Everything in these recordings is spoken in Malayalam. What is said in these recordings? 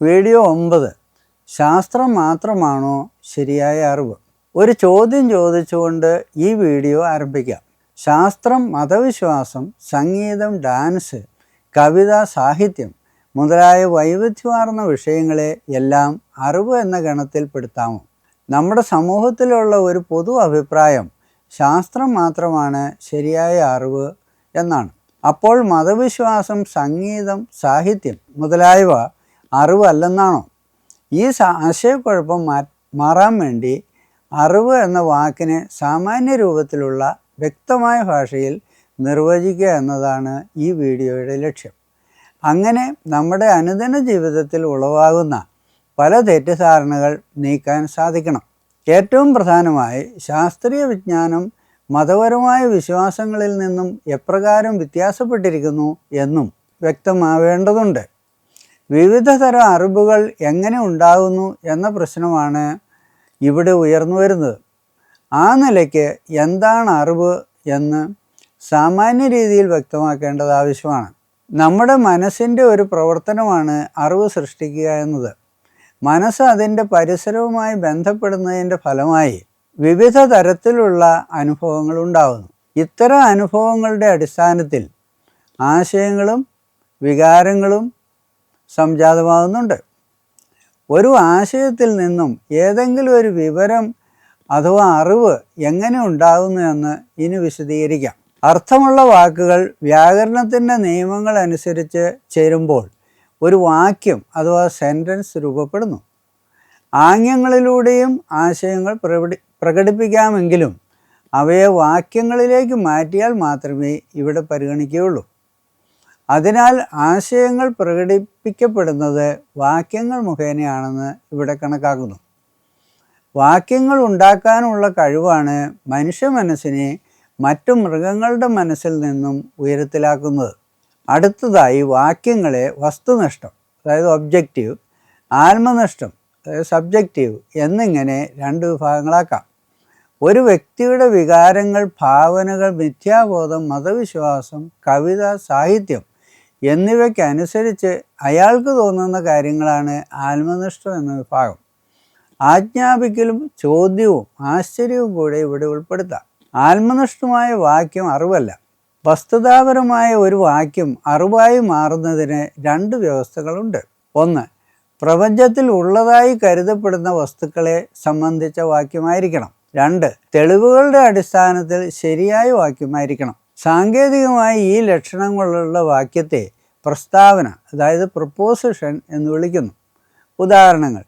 വീഡിയോ ഒമ്പത്. ശാസ്ത്രം മാത്രമാണോ ശരിയായ അറിവ്? ഒരു ചോദ്യം ചോദിച്ചുകൊണ്ട് ഈ വീഡിയോ ആരംഭിക്കാം. ശാസ്ത്രം മതവിശ്വാസം സംഗീതം ഡാൻസ് കവിത സാഹിത്യം മുതലായ വൈവിധ്യമാർന്ന വിഷയങ്ങളെ എല്ലാം അറിവ് എന്ന ഗണത്തിൽ പെടുത്താമോ? നമ്മുടെ സമൂഹത്തിലുള്ള ഒരു പൊതു അഭിപ്രായം ശാസ്ത്രം മാത്രമാണ് ശരിയായ അറിവ് എന്നാണ്. അപ്പോൾ മതവിശ്വാസം സംഗീതം സാഹിത്യം മുതലായവ അറിവല്ലെന്നാണോ? ഈ ആശയക്കുഴപ്പം മാറാൻ വേണ്ടി അറിവ് എന്ന വാക്കിനെ സാമാന്യ രൂപത്തിലുള്ള വ്യക്തമായ ഭാഷയിൽ നിർവചിക്കുക എന്നതാണ് ഈ വീഡിയോയുടെ ലക്ഷ്യം. അങ്ങനെ നമ്മുടെ അനുദിന ജീവിതത്തിൽ ഉളവാകുന്ന പല തെറ്റിദ്ധാരണകൾ നീക്കാൻ സാധിക്കണം. ഏറ്റവും പ്രധാനമായി ശാസ്ത്രീയ വിജ്ഞാനം മതപരമായ വിശ്വാസങ്ങളിൽ നിന്നും എപ്രകാരം വ്യത്യാസപ്പെട്ടിരിക്കുന്നു എന്നും വ്യക്തമാവേണ്ടതുണ്ട്. വിവിധ തരം അറിവുകൾ എങ്ങനെ ഉണ്ടാകുന്നു എന്ന പ്രശ്നമാണ് ഇവിടെ ഉയർന്നു വരുന്നത്. ആ നിലയ്ക്ക് എന്താണ് അറിവ് എന്ന് സാമാന്യ രീതിയിൽ വ്യക്തമാക്കേണ്ടത് ആവശ്യമാണ്. നമ്മുടെ മനസ്സിന്റെ ഒരു പ്രവർത്തനമാണ് അറിവ് സൃഷ്ടിക്കുക എന്നത്. മനസ്സ് അതിന്റെ പരിസരവുമായി ബന്ധപ്പെടുന്നതിന്റെ ഫലമായി വിവിധ തരത്തിലുള്ള അനുഭവങ്ങൾ ഉണ്ടാകുന്നു. ഇത്തരം അനുഭവങ്ങളുടെ അടിസ്ഥാനത്തിൽ ആശയങ്ങളും വികാരങ്ങളും സംജാതമാകുന്നുണ്ട്. ഒരു ആശയത്തിൽ നിന്നും ഏതെങ്കിലും ഒരു വിവരം അഥവാ അറിവ് എങ്ങനെ ഉണ്ടാകുന്നു എന്ന് ഇനി വിശദീകരിക്കാം. അർത്ഥമുള്ള വാക്കുകൾ വ്യാകരണത്തിന്റെ നിയമങ്ങൾ അനുസരിച്ച് ചേരുമ്പോൾ ഒരു വാക്യം അഥവാ സെന്റൻസ് രൂപപ്പെടുന്നു. ആംഗ്യങ്ങളിലൂടെയും ആശയങ്ങൾ പ്രകടി പ്രകടിപ്പിക്കാമെങ്കിലും അവയെ വാക്യങ്ങളിലേക്ക് മാറ്റിയാൽ മാത്രമേ ഇവിടെ പരിഗണിക്കുകയുള്ളൂ. അതിനാൽ ആശയങ്ങൾ പ്രകടിപ്പിക്കപ്പെടുന്നത് വാക്യങ്ങൾ മുഖേനയാണെന്ന് ഇവിടെ കണക്കാക്കുന്നു. വാക്യങ്ങൾ ഉണ്ടാക്കാനുള്ള കഴിവാണ് മനുഷ്യ മനസ്സിനെ മറ്റു മൃഗങ്ങളുടെ മനസ്സിൽ നിന്നും ഉയരത്തിലാക്കുന്നത്. അടുത്തതായി വാക്യങ്ങളെ വസ്തുനഷ്ടം അതായത് ഒബ്ജക്റ്റീവ് ആത്മനഷ്ടം അതായത് സബ്ജക്റ്റീവ് എന്നിങ്ങനെ രണ്ട് വിഭാഗങ്ങളാക്കാം. ഒരു വ്യക്തിയുടെ വികാരങ്ങൾ ഭാവനകൾ മിഥ്യാബോധം മതവിശ്വാസം കവിത സാഹിത്യം എന്നിവയ്ക്കനുസരിച്ച് അയാൾക്ക് തോന്നുന്ന കാര്യങ്ങളാണ് ആത്മനിഷ്ഠം എന്ന വിഭാഗം. ആജ്ഞാപിക്കലും ചോദ്യവും ആശ്ചര്യവും കൂടെ ഇവിടെ ഉൾപ്പെടുത്താം. ആത്മനിഷ്ഠമായ വാക്യം അറിവല്ല. വസ്തുതാപരമായ ഒരു വാക്യം അറിവായി മാറുന്നതിന് രണ്ട് വ്യവസ്ഥകളുണ്ട്. ഒന്ന് പ്രപഞ്ചത്തിൽ ഉള്ളതായി കരുതപ്പെടുന്ന വസ്തുക്കളെ സംബന്ധിച്ച വാക്യമായിരിക്കണം. രണ്ട് തെളിവുകളുടെ അടിസ്ഥാനത്തിൽ ശരിയായ വാക്യമായിരിക്കണം. സാങ്കേതികമായി ഈ ലക്ഷണങ്ങളുള്ള വാക്യത്തെ പ്രസ്താവന അതായത് പ്രപ്പോസിഷൻ എന്ന് വിളിക്കുന്നു. ഉദാഹരണങ്ങൾ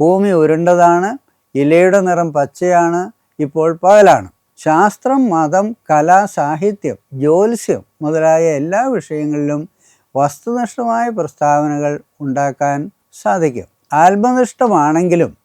ഭൂമി ഉരുണ്ടതാണ് ഇലയുടെ നിറം പച്ചയാണ് ഇപ്പോൾ പകലാണ്. ശാസ്ത്രം മതം കല സാഹിത്യം ജ്യോത്സ്യം മുതലായ എല്ലാ വിഷയങ്ങളിലും വസ്തുനിഷ്ഠമായ പ്രസ്താവനകൾ ഉണ്ടാക്കാൻ സാധിക്കും. ആത്മനിഷ്ഠമാണെങ്കിലും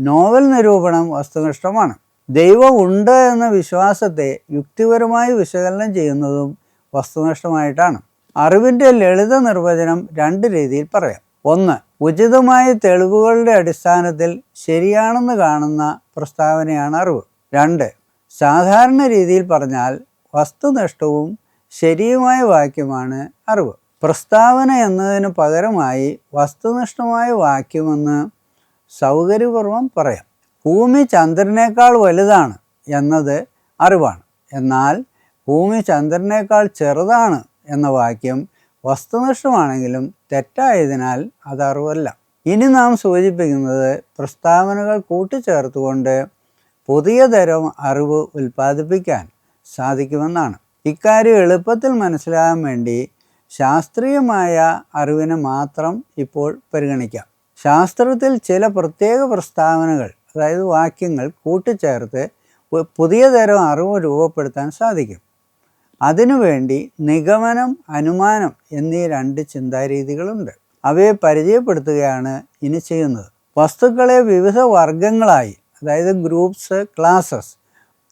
നോവൽ നിരൂപണം വസ്തുനിഷ്ഠമാണ്. ദൈവം ഉണ്ട് എന്ന വിശ്വാസത്തെ യുക്തിപരമായി വിശകലനം ചെയ്യുന്നതും വസ്തുനിഷ്ഠമായിട്ടാണ്. അറിവിന്റെ ലളിത നിർവചനം രണ്ട് രീതിയിൽ പറയാം. ഒന്ന് ഉചിതമായ തെളിവുകളുടെ അടിസ്ഥാനത്തിൽ ശരിയാണെന്ന് കാണുന്ന പ്രസ്താവനയാണ് അറിവ്. രണ്ട് സാധാരണ രീതിയിൽ പറഞ്ഞാൽ വസ്തുനിഷ്ഠവും ശരിയുമായ വാക്യമാണ് അറിവ്. പ്രസ്താവന എന്നതിന് പകരമായി വസ്തുനിഷ്ഠമായ വാക്യമെന്ന് സൗകര്യപൂർവം പറയാം. ഭൂമി ചന്ദ്രനേക്കാൾ വലുതാണ് എന്നത് അറിവാണ്. എന്നാൽ ഭൂമി ചന്ദ്രനേക്കാൾ ചെറുതാണ് എന്ന വാക്യം വസ്തുനിഷ്ഠമാണെങ്കിലും തെറ്റായതിനാൽ അത് അറിവല്ല. ഇനി നാം സൂചിപ്പിക്കുന്നത് പ്രസ്താവനകൾ കൂട്ടിച്ചേർത്തുകൊണ്ട് പുതിയ തരം അറിവ് ഉൽപ്പാദിപ്പിക്കാൻ സാധിക്കുമെന്നാണ്. ഇക്കാര്യം എളുപ്പത്തിൽ മനസ്സിലാകാൻ വേണ്ടി ശാസ്ത്രീയമായ അറിവിനെ മാത്രം ഇപ്പോൾ പരിഗണിക്കാം. ശാസ്ത്രത്തിൽ ചില പ്രത്യേക പ്രസ്താവനകൾ അതായത് വാക്യങ്ങൾ കൂട്ടിച്ചേർത്ത് പുതിയ തരം അറിവ് രൂപപ്പെടുത്താൻ സാധിക്കും. അതിനുവേണ്ടി നിഗമനം അനുമാനം എന്നീ രണ്ട് ചിന്താരീതികളുണ്ട്. അവയെ പരിചയപ്പെടുത്തുകയാണ് ഇനി ചെയ്യുന്നത്. വസ്തുക്കളെ വിവിധ വർഗങ്ങളായി അതായത് ഗ്രൂപ്പ്സ് ക്ലാസസ്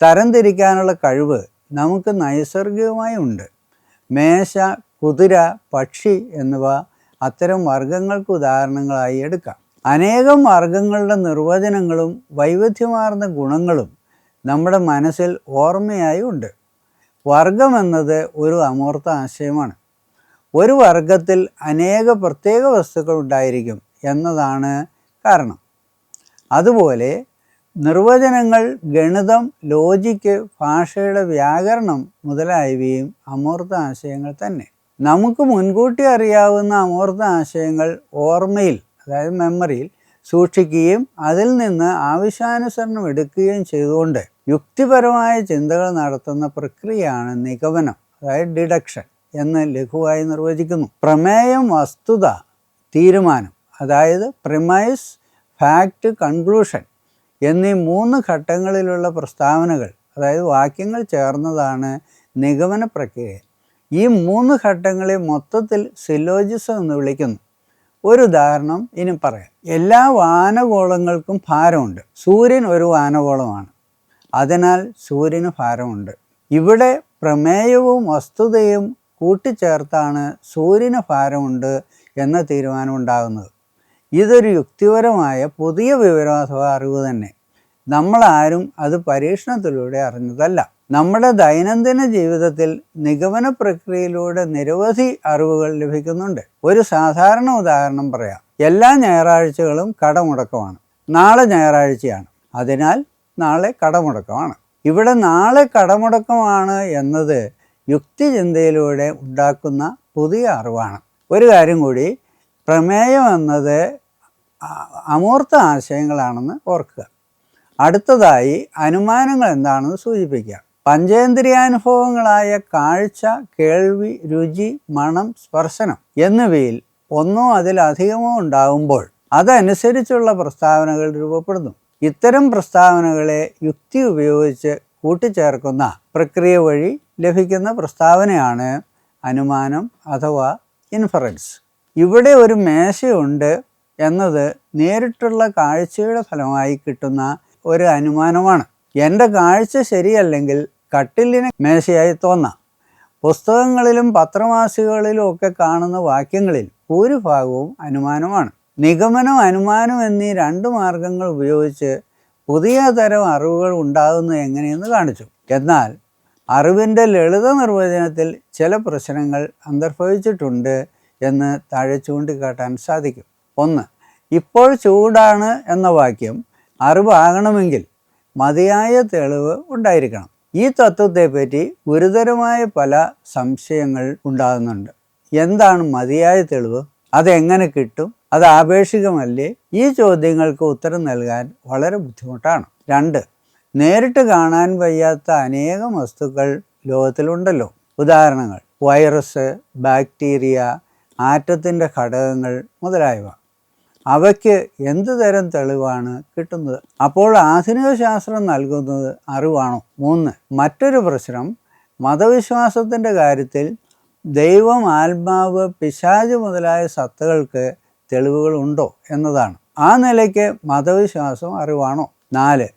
തരംതിരിക്കാനുള്ള കഴിവ് നമുക്ക് നൈസർഗികമായി ഉണ്ട്. മേശ കുതിര പക്ഷി എന്നിവ അത്തരം വർഗങ്ങൾക്ക് ഉദാഹരണങ്ങളായി എടുക്കാം. അനേകം വർഗങ്ങളുടെ നിർവചനങ്ങളും വൈവിധ്യമാർന്ന ഗുണങ്ങളും നമ്മുടെ മനസ്സിൽ ഓർമ്മയായി ഉണ്ട്. വർഗം എന്നത് ഒരു അമൂർത്ത ആശയമാണ്. ഒരു വർഗത്തിൽ അനേക പ്രത്യേക വസ്തുക്കൾ ഉണ്ടായിരിക്കും എന്നതാണ് കാരണം. അതുപോലെ നിർവചനങ്ങൾ ഗണിതം ലോജിക്ക് ഭാഷയുടെ വ്യാകരണം മുതലായവയും അമൂർത്ത ആശയങ്ങൾ തന്നെ. നമുക്ക് മുൻകൂട്ടി അറിയാവുന്ന അമൂർത്ത ആശയങ്ങൾ ഓർമ്മയിൽ അതായത് മെമ്മറിയിൽ സൂക്ഷിക്കുകയും അതിൽ നിന്ന് ആവശ്യാനുസരണം എടുക്കുകയും ചെയ്തുകൊണ്ട് യുക്തിപരമായ ചിന്തകൾ നടത്തുന്ന പ്രക്രിയയാണ് നിഗമനം അതായത് ഡിഡക്ഷൻ എന്ന് ലഘുവായി നിർവചിക്കുന്നു. പ്രമേയം വസ്തുത തീരുമാനം അതായത് പ്രിമൈസ് ഫാക്റ്റ് കൺക്ലൂഷൻ എന്നീ മൂന്ന് ഘട്ടങ്ങളിലുള്ള പ്രസ്താവനകൾ അതായത് വാക്യങ്ങൾ ചേർന്നതാണ് നിഗമന പ്രക്രിയ. ഈ മൂന്ന് ഘട്ടങ്ങളെ മൊത്തത്തിൽ സിലോജിസം എന്ന് വിളിക്കുന്നു. ഒരു ഉദാഹരണം ഇനി പറയാം. എല്ലാ വാനഗോളങ്ങൾക്കും ഭാരമുണ്ട്. സൂര്യൻ ഒരു വാനഗോളമാണ്. അതിനാൽ സൂര്യന് ഭാരമുണ്ട്. ഇവിടെ പ്രമേയവും വസ്തുതയും കൂട്ടിച്ചേർത്താണ് സൂര്യന് ഭാരമുണ്ട് എന്ന തീരുമാനം ഉണ്ടാകുന്നത് ഇതൊരു യുക്തിപരമായ പുതിയ വിവരം അഥവാ അറിവ് തന്നെ. നമ്മളാരും അത് പരീക്ഷണത്തിലൂടെ അറിഞ്ഞതല്ല. നമ്മുടെ ദൈനംദിന ജീവിതത്തിൽ നിഗമന പ്രക്രിയയിലൂടെ നിരവധി അറിവുകൾ ലഭിക്കുന്നുണ്ട്. ഒരു സാധാരണ ഉദാഹരണം പറയാം. എല്ലാ ഞായറാഴ്ചകളും കടമുടക്കമാണ്. നാളെ ഞായറാഴ്ചയാണ്. അതിനാൽ നാളെ കടമുടക്കമാണ്. ഇവിടെ നാളെ കടമുടക്കമാണ് എന്നത് യുക്തിചിന്തയിലൂടെ ഉണ്ടാക്കുന്ന പുതിയ അറിവാണ്. ഒരു കാര്യം കൂടി പ്രമേയം എന്നത് അമൂർത്ത ആശയങ്ങളാണെന്ന് ഓർക്കുക. അടുത്തതായി അനുമാനങ്ങൾ എന്താണെന്ന് സൂചിപ്പിക്കുക. പഞ്ചേന്ദ്രിയാനുഭവങ്ങളായ കാഴ്ച കേൾവി രുചി മണം സ്പർശനം എന്നിവയിൽ ഒന്നോ അതിലധികമോ ഉണ്ടാകുമ്പോൾ അതനുസരിച്ചുള്ള പ്രസ്താവനകൾ രൂപപ്പെടുന്നു. ഇത്തരം പ്രസ്താവനകളെ യുക്തി ഉപയോഗിച്ച് കൂട്ടിച്ചേർക്കുന്ന പ്രക്രിയ വഴി ലഭിക്കുന്ന പ്രസ്താവനയാണ് അനുമാനം അഥവാ ഇൻഫറൻസ്. ഇവിടെ ഒരു മേശയുണ്ട് എന്നത് നേരിട്ടുള്ള കാഴ്ചയുടെ ഫലമായി കിട്ടുന്ന ഒരു അനുമാനമാണ്. എന്റെ കാഴ്ച ശരിയല്ലെങ്കിൽ കട്ടിലിന് മേശയായി തോന്നാം. പുസ്തകങ്ങളിലും പത്രമാസികകളിലും ഒക്കെ കാണുന്ന വാക്യങ്ങളിൽ ഭൂരിഭാഗവും അനുമാനമാണ്. നിഗമനം അനുമാനം എന്നീ രണ്ട് മാർഗങ്ങൾ ഉപയോഗിച്ച് പുതിയ തരം അറിവുകൾ ഉണ്ടാകുന്നത് എങ്ങനെയെന്ന് കാണിച്ചു. എന്നാൽ അറിവിന്റെ ലളിത നിർവചനത്തിൽ ചില പ്രശ്നങ്ങൾ അന്തർഭവിച്ചിട്ടുണ്ട് എന്ന് താഴെ ചൂണ്ടിക്കാട്ടാൻ സാധിക്കും. ഒന്ന് ഇപ്പോൾ ചൂടാണ് എന്ന വാക്യം അറിവാകണമെങ്കിൽ മതിയായ തെളിവ് ഉണ്ടായിരിക്കണം. ഈ തത്വത്തെപ്പറ്റി ഗുരുതരമായ പല സംശയങ്ങൾ ഉണ്ടാകുന്നുണ്ട്. എന്താണ് മതിയായ തെളിവ്? അതെങ്ങനെ കിട്ടും? അത് ആപേക്ഷികമല്ലേ? ഈ ചോദ്യങ്ങൾക്ക് ഉത്തരം നൽകാൻ വളരെ ബുദ്ധിമുട്ടാണ്. രണ്ട് നേരിട്ട് കാണാൻ വയ്യാത്ത അനേകം വസ്തുക്കൾ ലോകത്തിലുണ്ടല്ലോ. ഉദാഹരണങ്ങൾ വൈറസ് ബാക്ടീരിയ ആറ്റത്തിന്റെ ഘടകങ്ങൾ മുതലായവ. അവയ്ക്ക് എന്ത് തരം തെളിവാണ് കിട്ടുന്നത്? അപ്പോൾ ആധുനിക ശാസ്ത്രം നൽകുന്നത് അറിവാണോ? മൂന്ന് മറ്റൊരു പ്രശ്നം മതവിശ്വാസത്തിന്റെ കാര്യത്തിൽ ദൈവം ആത്മാവ് പിശാജ് മുതലായ സത്തകൾക്ക് തെളിവുകളുണ്ടോ എന്നതാണ്. ആ നിലയ്ക്ക് മതവിശ്വാസം അറിവാണോ? നാല്.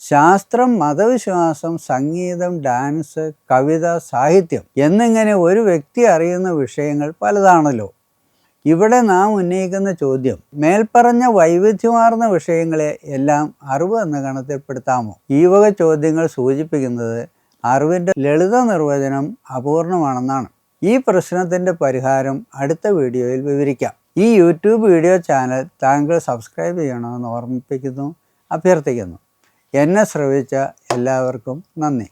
ശാസ്ത്രം മതവിശ്വാസം സംഗീതം ഡാൻസ് കവിത സാഹിത്യം എന്നിങ്ങനെ ഒരു വ്യക്തി അറിയുന്ന വിഷയങ്ങൾ പലതാണല്ലോ. ഇവിടെ നാം ഉന്നയിക്കുന്ന ചോദ്യം മേൽപ്പറഞ്ഞ വൈവിധ്യമാർന്ന വിഷയങ്ങളെ എല്ലാം അറിവ് എന്ന ഗണത്തിൽപ്പെടുത്താമോ? ഈ വക ചോദ്യങ്ങൾ സൂചിപ്പിക്കുന്നത് അറിവിന്റെ ലളിത നിർവചനം അപൂർണമാണെന്നാണ്. ഈ പ്രശ്നത്തിന്റെ പരിഹാരം അടുത്ത വീഡിയോയിൽ വിവരിക്കാം. ഈ യൂട്യൂബ് വീഡിയോ ചാനൽ താങ്കൾ സബ്സ്ക്രൈബ് ചെയ്യണമെന്ന് ഓർമ്മിപ്പിക്കുന്നു അഭ്യർത്ഥിക്കുന്നു. എന്നെ ശ്രവിച്ച എല്ലാവർക്കും നന്ദി.